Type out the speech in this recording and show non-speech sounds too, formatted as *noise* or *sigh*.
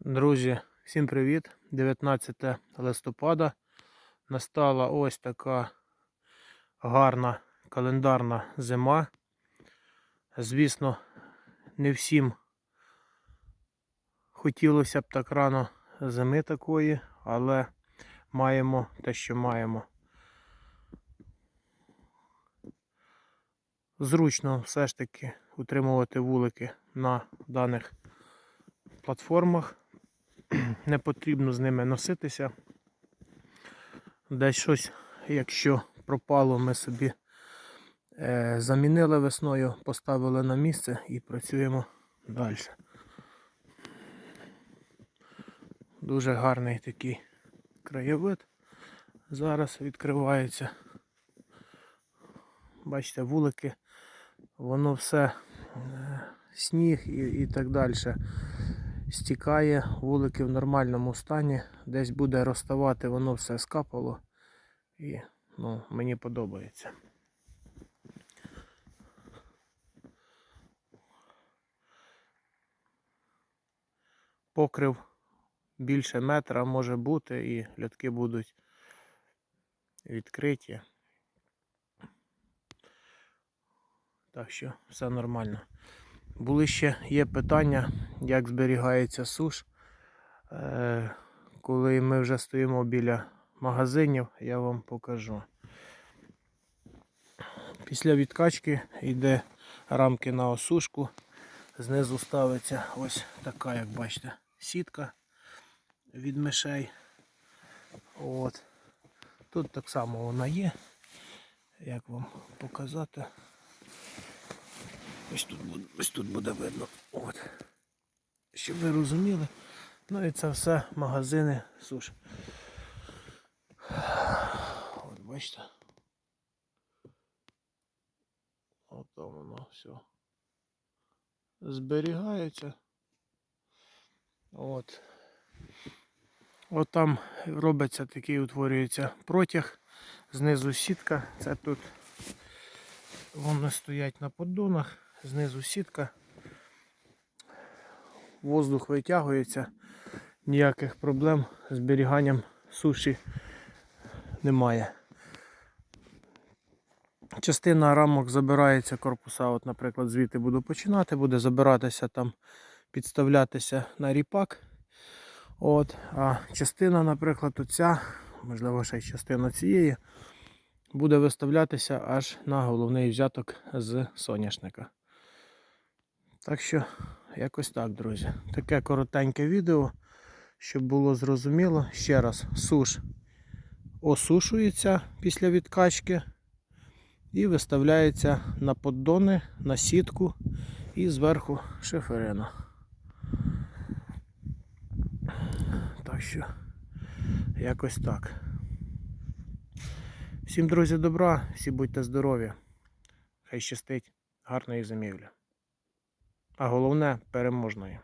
Друзі, всім привіт! 19 листопада. Настала ось така гарна календарна зима. Звісно, не всім хотілося б так рано зими такої, але маємо те, що маємо. Зручно все ж таки утримувати вулики на даних платформах *clears throat* не потрібно з ними носитися. Десь щось, якщо пропало, ми собі е, замінили весною, поставили на місце і працюємо далі. Дуже гарний такий краєвид зараз відкривається. Бачите, вулики, воно все е, сніг і, і так далі стікає, вулики в нормальному стані, десь буде розставати, воно все скапало. І ну, мені подобається. Покрив більше метра може бути і льотки будуть відкриті. Так що все нормально. Були ще є питання, як зберігається суш. Е, коли ми вже стоїмо біля магазинів, я вам покажу. Після відкачки йде рамки на осушку. Знизу ставиться ось така, як бачите, сітка від мишей. От. Тут так само вона є. Як вам показати? Ось тут буде, ось тут буде видно. От. Щоб ви розуміли. Ну і це все магазини суш. От бачите. От там воно все. Зберігається. От. От там робиться такий, утворюється протяг. Знизу сітка. Це тут вони стоять на поддонах, знизу сітка. Воздух витягується, ніяких проблем з зберіганням суші немає. Частина рамок забирається корпуса, от, наприклад, звідти буду починати, буде забиратися там, підставлятися на ріпак. От, А частина, наприклад, оця, можливо, ще й частина цієї, буде виставлятися аж на головний взяток з соняшника. Так що, якось так, друзі. Таке коротеньке відео, щоб було зрозуміло. Ще раз, суш осушується після відкачки і виставляється на поддони, на сітку і зверху шиферина. Так що, якось так. Всім, друзі, добра, всі будьте здорові. Хай щастить, гарної зимівлі. А головне переможної.